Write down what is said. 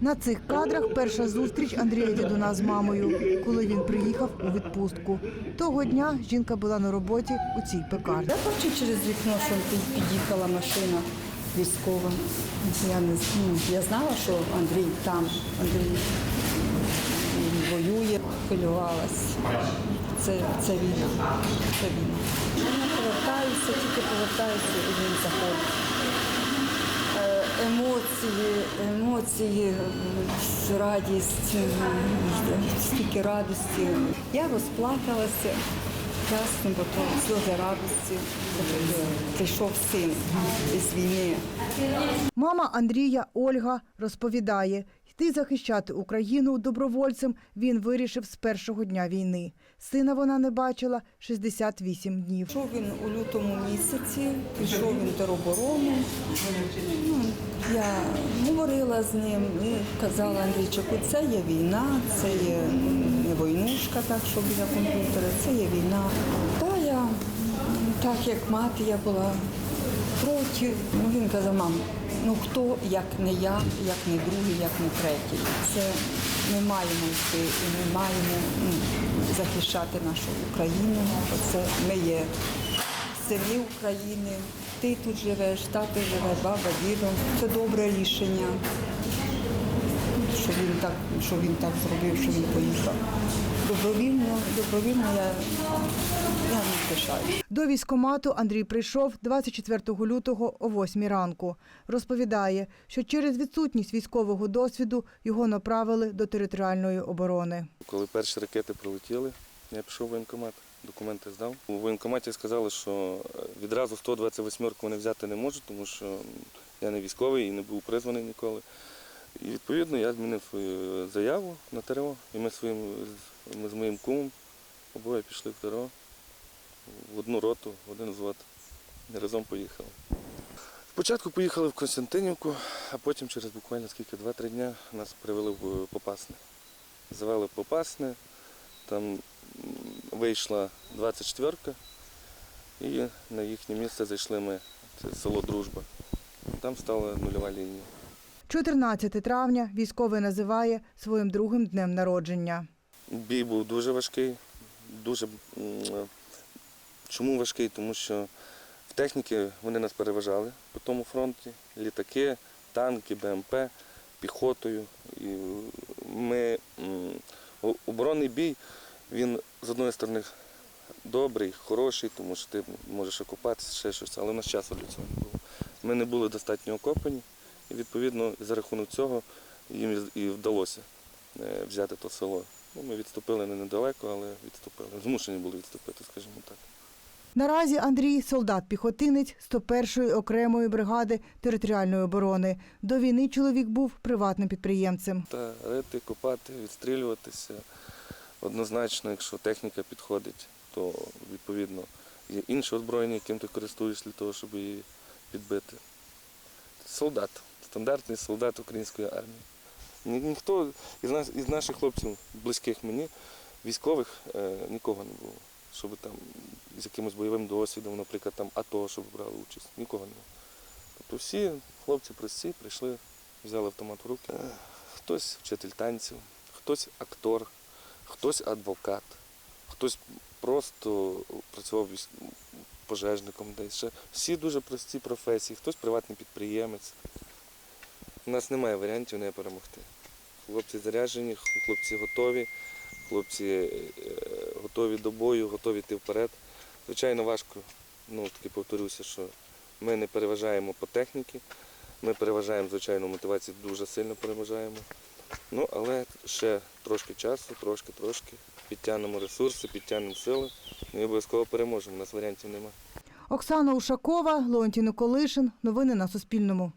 На цих кадрах перша зустріч Андрія Дідуна з мамою, коли він приїхав у відпустку. Того дня жінка була на роботі у цій пекарні. Я бачу через вікно, що під- під'їхала машина військова. Я не ну, я знала, що Андрій там, Андрій воює, хвилювалась. Це, це війна. Це війна. Я повертаюся, тільки повертаюся і він заходить. Емоції, емоції, е, радість, е, стільки радості. Я розплакалася, ясно, бо то сльози радості. Прийшов син із війни. Мама Андрія Ольга розповідає, йти захищати Україну добровольцем він вирішив з першого дня війни. Сина вона не бачила 68 днів. Пішов він у лютому місяці, пішов він тероборону. Я говорила з ним і казала Андрійчику, це є війна, це є не войнушка, так що біля комп'ютера, це є війна. Та я, так як мати, я була проти. Ну, він казав, мам, ну хто, як не я, як не другий, як не третій. Це ми маємо йти і ми маємо ну, захищати нашу Україну. Це ми є сини України. Ти тут живеш, тато живе, баба, дідо. Це добре рішення. Що він так, що він так зробив, що він поїхав. Добровільно, добровільно я, я не пишаю. До військкомату Андрій прийшов 24 лютого о 8 ранку. Розповідає, що через відсутність військового досвіду його направили до територіальної оборони. Коли перші ракети прилетіли, я пішов в воєнкомат, документи здав. У воєнкоматі сказали, що е, відразу 128 вони взяти не можуть, тому що я не військовий і не був призваний ніколи. І відповідно я змінив свою заяву на ТРО, і ми, своїм, ми з моїм кумом обоє пішли в ТРО в одну роту, в один взвод. І разом поїхали. Спочатку поїхали в Константинівку, а потім через буквально скільки, 2-3 дня нас привели в Попасне. Завели Попасне, там вийшла 24-ка, і на їхнє місце зайшли ми, це село Дружба. Там стала нульова лінія. 14 травня військовий називає своїм другим днем народження. Бій був дуже важкий. Дуже, чому важкий? Тому що в техніці вони нас переважали по тому фронті. Літаки, танки, БМП, піхотою. І ми, оборонний бій, він з одної сторони добрий, хороший, тому що ти можеш окупатися, ще щось, але в нас часу для цього не було. Ми не були достатньо окопані, і відповідно за рахунок цього їм і вдалося е, взяти то село. Ну, ми відступили не недалеко, але відступили. Змушені були відступити, скажімо так. Наразі Андрій солдат-піхотинець 101-ї окремої бригади територіальної оборони. До війни чоловік був приватним підприємцем. Та рити, копати, відстрілюватися. Однозначно, якщо техніка підходить, то відповідно є інше озброєння, яким ти користуєшся для того, щоб її підбити. Солдат, стандартний солдат української армії. Ні- Ніхто із нас із наших хлопців, близьких мені, військових, е, нікого не було. Щоб там з якимось бойовим досвідом, наприклад, там АТО, щоб брали участь. Нікого не було. Тобто всі хлопці прості прийшли, взяли автомат в руки. Хтось вчитель танців, хтось актор, хтось адвокат, хтось просто працював пожежником десь. Ще. Всі дуже прості професії, хтось приватний підприємець. У нас немає варіантів не перемогти. Хлопці заряджені, хлопці готові, хлопці е, готові до бою, готові йти вперед. Звичайно, важко, ну таки повторюся, що ми не переважаємо по техніці, ми переважаємо, звичайно, мотивацію дуже сильно переважаємо. Ну, але ще трошки часу, трошки, трошки. Підтягнемо ресурси, підтягнемо сили Ми обов'язково переможемо. У нас варіантів немає. Оксана Ушакова, Леонтій Николишин. Новини на Суспільному.